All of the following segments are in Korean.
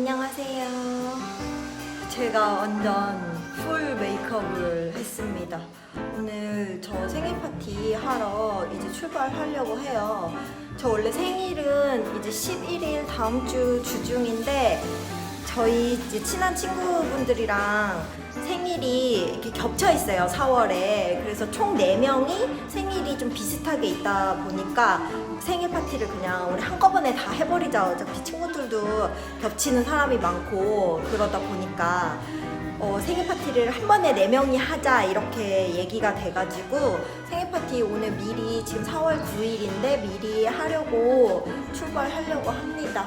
안녕하세요. 제가 완전 풀 메이크업을 했습니다. 오늘 저 생일 파티 하러 이제 출발하려고 해요. 저 원래 생일은 이제 11일 다음 주 주중인데 저희 이제 친한 친구분들이랑 생일이 이렇게 겹쳐 있어요, 4월에. 그래서 총 4명이 생일이 좀 비슷하게 있다 보니까 생일 파티를 그냥 우리 한꺼번에 다 해버리자. 어차피 친구들도 겹치는 사람이 많고 그러다 보니까 어, 생일 파티를 한 번에 4명이 하자 이렇게 얘기가 돼가지고 생일 파티 오늘 미리 지금 4월 9일인데 미리 하려고 출발하려고 합니다.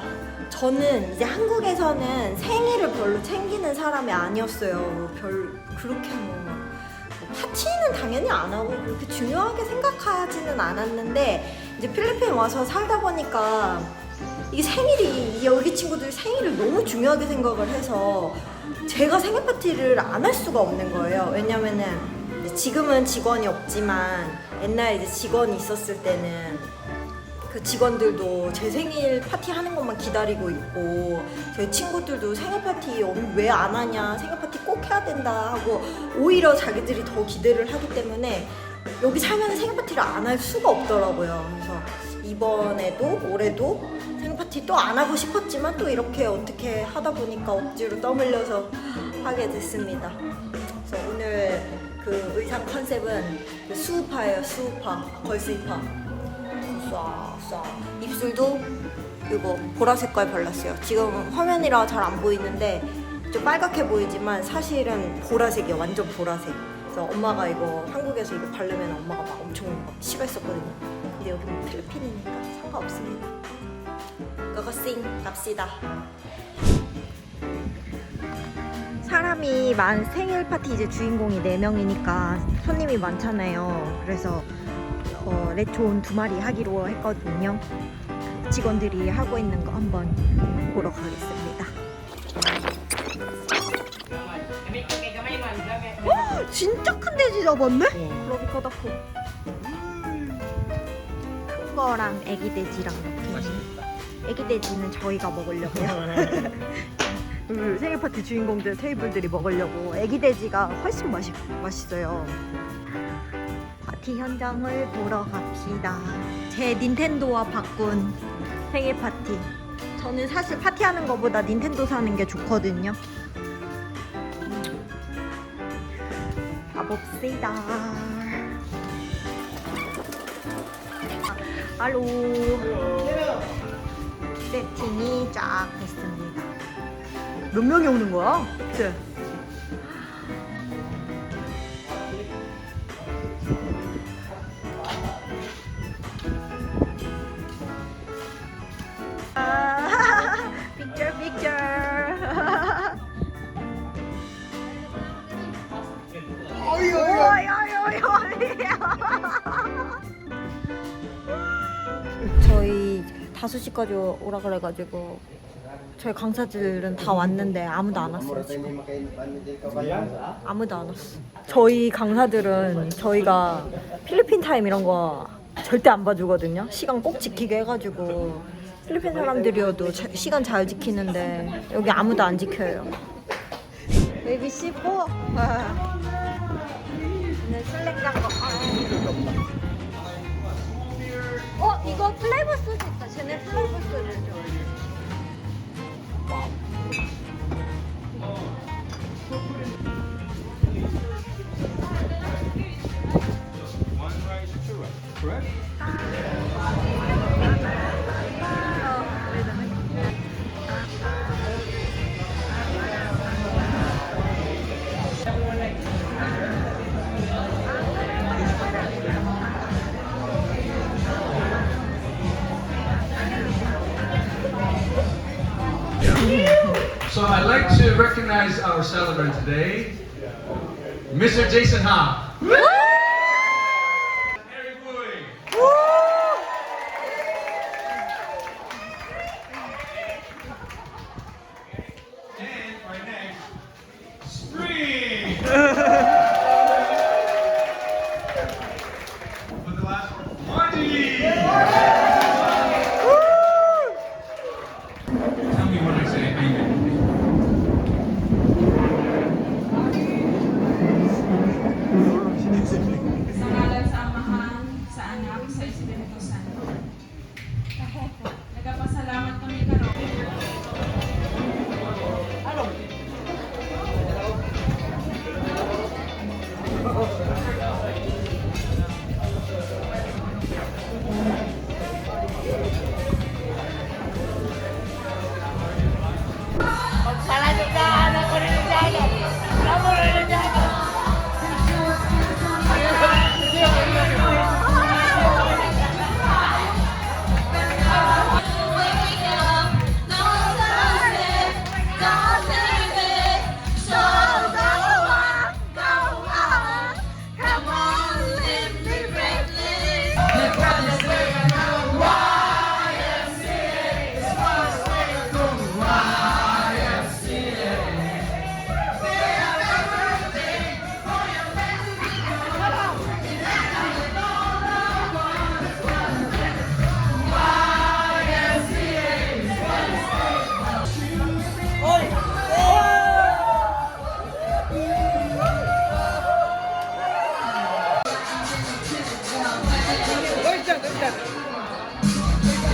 저는 이제 한국에서는 생일을 별로 챙기는 사람이 아니었어요. 뭐별 그렇게 뭐, 뭐 파티는 당연히 안 하고 그렇게 중요하게 생각하지는 않았는데 이제 필리핀 와서 살다 보니까 이게 생일이 이 여기 친구들이 생일을 너무 중요하게 생각을 해서 제가 생일 파티를 안 할 수가 없는 거예요. 왜냐면은 지금은 직원이 없지만 옛날에 이제 직원이 있었을 때는 그 직원들도 제 생일 파티 하는 것만 기다리고 있고 제 친구들도 생일 파티 왜 안 하냐 생일 파티 꼭 해야 된다 하고 오히려 자기들이 더 기대를 하기 때문에 여기 살면 생일 파티를 안 할 수가 없더라고요. 그래서 이번에도 올해도 생일 파티 또 안 하고 싶었지만 또 이렇게 어떻게 하다 보니까 억지로 떠밀려서 하게 됐습니다. 그래서 오늘 그 의상 컨셉은 그 수우파예요. 수우파 걸스이파. 쏴, 쏴. 입술도 이거 보라색깔 발랐어요. 지금 화면이라 잘 안 보이는데 좀 빨갛게 보이지만 사실은 보라색이에요. 완전 보라색. 그래서 엄마가 이거 한국에서 이거 바르면 엄마가 막 엄청 막 싫어했었거든요. 근데 여기는 필리핀이니까 상관없습니다. 그거싱 갑시다. 사람이 많 생일 파티 이제 주인공이 4명이니까 손님이 많잖아요. 그래서 어, 레촌 두 마리 하기로 했거든요. 직원들이 하고 있는 거 한번 보러 가겠습니다. 진짜 큰 돼지 잡았네? 러비 커다코. 큰 거랑 애기 돼지랑 이렇게. 애기 돼지는 저희가 먹으려고요. 그 생일 파티 주인공들 테이블들이 먹으려고 애기 돼지가 훨씬 맛있, 맛있어요. 파티 현장을 보러 갑시다. 제 닌텐도와 바꾼 생일 파티. 저는 사실 파티하는 것보다 닌텐도 사는 게 좋거든요. 가봅시다. 아, 알로. 세팅이 쫙 됐습니다. 몇 명이 오는 거야? 그치? 5시까지 오라 그래가지고 저희 강사들은 다 왔는데 아무도 안 왔어요 지금. 아무도 안 왔어. 저희 강사들은 저희가 필리핀 타임 이런 거 절대 안 봐주거든요. 시간 꼭 지키게 해가지고 필리핀 사람들이어도 자- 시간 잘 지키는데 여기 아무도 안 지켜요. 베이비 씹고 네, 슬랭장거. 어 이거 플레이버 있다 쟤네 플레이 Recognize our celebrant today, Mr. Jason Ha.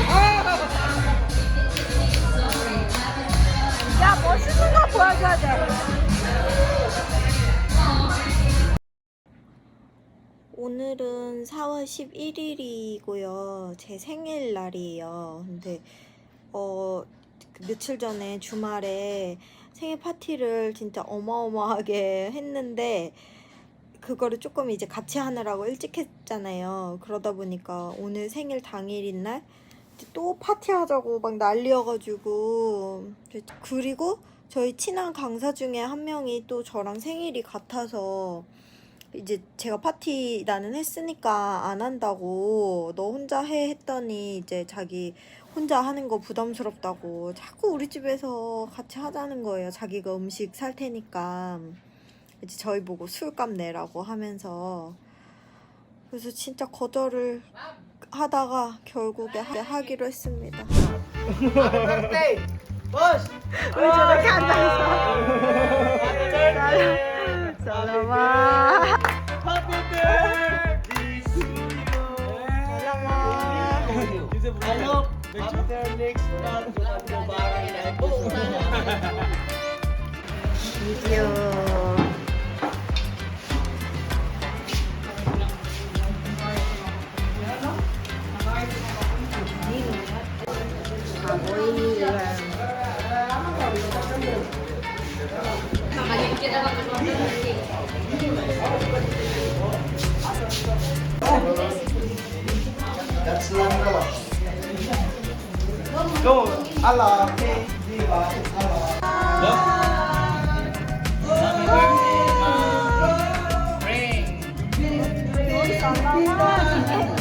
아! 야 멋있는 거 보여줘야 돼. 오늘은 4월 11일이고요. 제 생일날이에요. 근데 어 그 며칠 전에 주말에 생일 파티를 진짜 어마어마하게 했는데 그거를 조금 이제 같이 하느라고 일찍 했잖아요. 그러다 보니까 오늘 생일 당일인 날 또 파티하자고 막 난리여가지고 그리고 저희 친한 강사 중에 한 명이 또 저랑 생일이 같아서 이제 제가 파티 나는 했으니까 안 한다고 너 혼자 해 했더니 이제 자기 혼자 하는 거 부담스럽다고 자꾸 우리 집에서 같이 하자는 거예요. 자기가 음식 살 테니까 저희 보고 술값 내라고 하면서 그래서 진짜 거절을 하다가 결국에 하- 하기로 했습니다. 왜 저렇게 앉아있어? birthday to 살라마. That's not the Go. Ala, hey, diba? Ala. Go. Happy birthday, Mom. Ring. Ring.